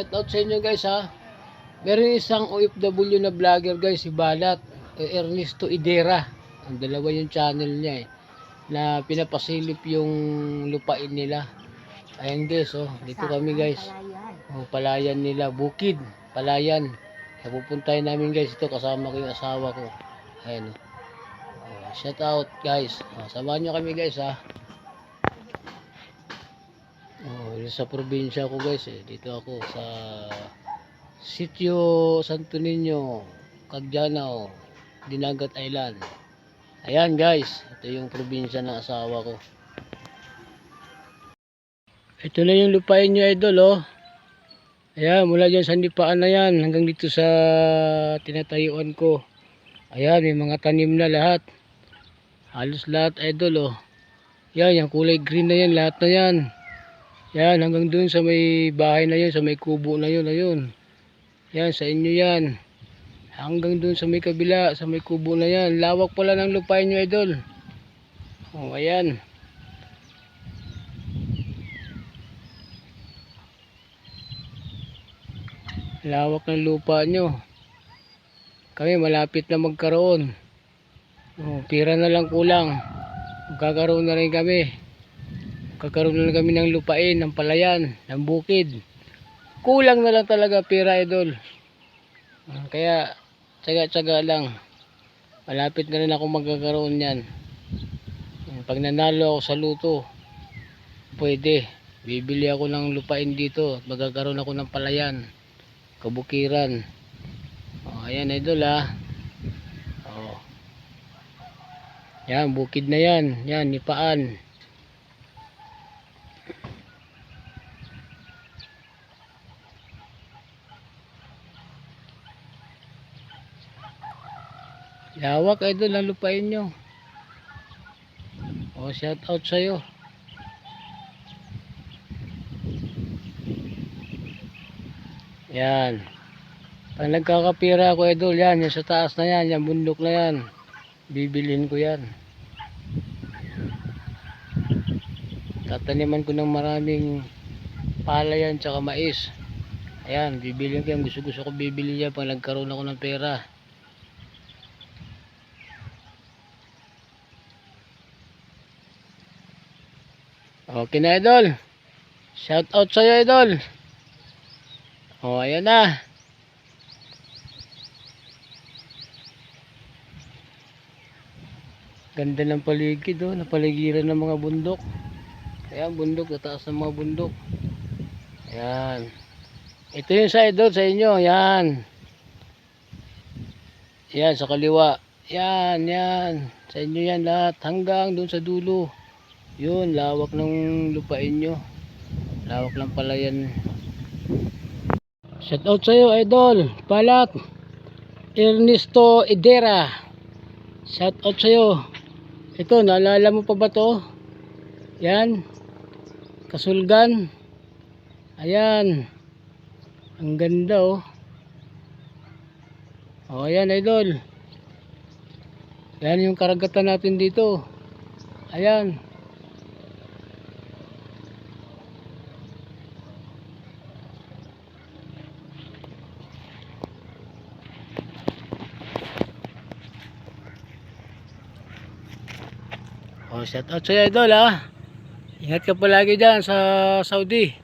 Shout out sa inyo guys ha. Meron isang OFW na vlogger guys, si Balat, eh, Ernesto Idera. Ang dalawa yung channel niya eh. Na pinapasilip yung lupain nila. Ayan guys, oh. Dito kami guys. Oh, palayan nila, bukid, palayan. Pupuntahin namin guys ito kasama ko yung asawa ko. Ayan. Oh, shout out guys. Oh, samahan nyo kami guys ha. Sa probinsya ko guys eh. Dito ako sa Sitio Santo Niño, Cagdianao, Dinagat Island. Ayan guys, ito yung probinsya ng asawa ko. Ito na yung lupain nyo idol oh. Ayan, mula dyan sa nipaan na yan hanggang dito sa tinatayuan ko. Ayan, may mga tanim na lahat. Halos lahat idol oh. Yan, yung kulay green na yan, lahat na yan. Yan, hanggang dun sa may bahay na yun, sa may kubo na yun, ayun. Yan, sa inyo yan. Hanggang dun sa may kabila, sa may kubo na yan. Lawak pala ng lupain nyo, idol. O, ayan. Lawak ng lupa nyo. Kami malapit na magkaroon. O, pira na lang kulang. Magkakaroon na rin kami. Kakaroon na kami ng lupain, ng palayan, ng bukid. Kulang na lang talaga pera idol. Ah, Kaya tsaga-tsaga lang. Malapit na rin ako magkakaroon yan. Ah, Pag nanalo ako sa luto, pwede. Bibili ako ng lupain dito at magkakaroon ako ng palayan, kabukiran. Oh, ayan idol ah. Oh. Yan, bukid na yan. Yan, nipaan. Lawak idol ang lupain nyo. O shout out sa'yo. Yan. Pag nagkakapira ako idol, yan, yung sa taas na yan, yung bundok na yan. Bibilin ko yan. Tataniman ko ng maraming palayan tsaka mais. Ayan, bibilin ko yan. Gusto gusto ko bibili yan pag nagkaroon ako ng pera. Okay na idol. Shout out sa'yo idol. O ayan na. Ganda ng paligid oh. Napaligiran ng mga bundok. Ayan bundok. Tataas ng mga bundok. Ayan. Ito yung sa idol sa inyo. Ayan. Ayan sa kaliwa. Yan, yan. Sa inyo yan lahat. Hanggang doon sa dulo. Yun, lawak ng lupain nyo. Lawak lang pala yan. Shout out sa'yo, idol. Palat. Ernesto Idera. Shout out sa'yo. Ito, naalala mo pa ba to? Yan. Kasulgan. Ayan. Ang ganda oh. Oh, ayan idol. Yan yung karagatan natin dito. Ayan. Oh, shout out sa'yo idol ha. Ingat ka palagi dyan sa Saudi.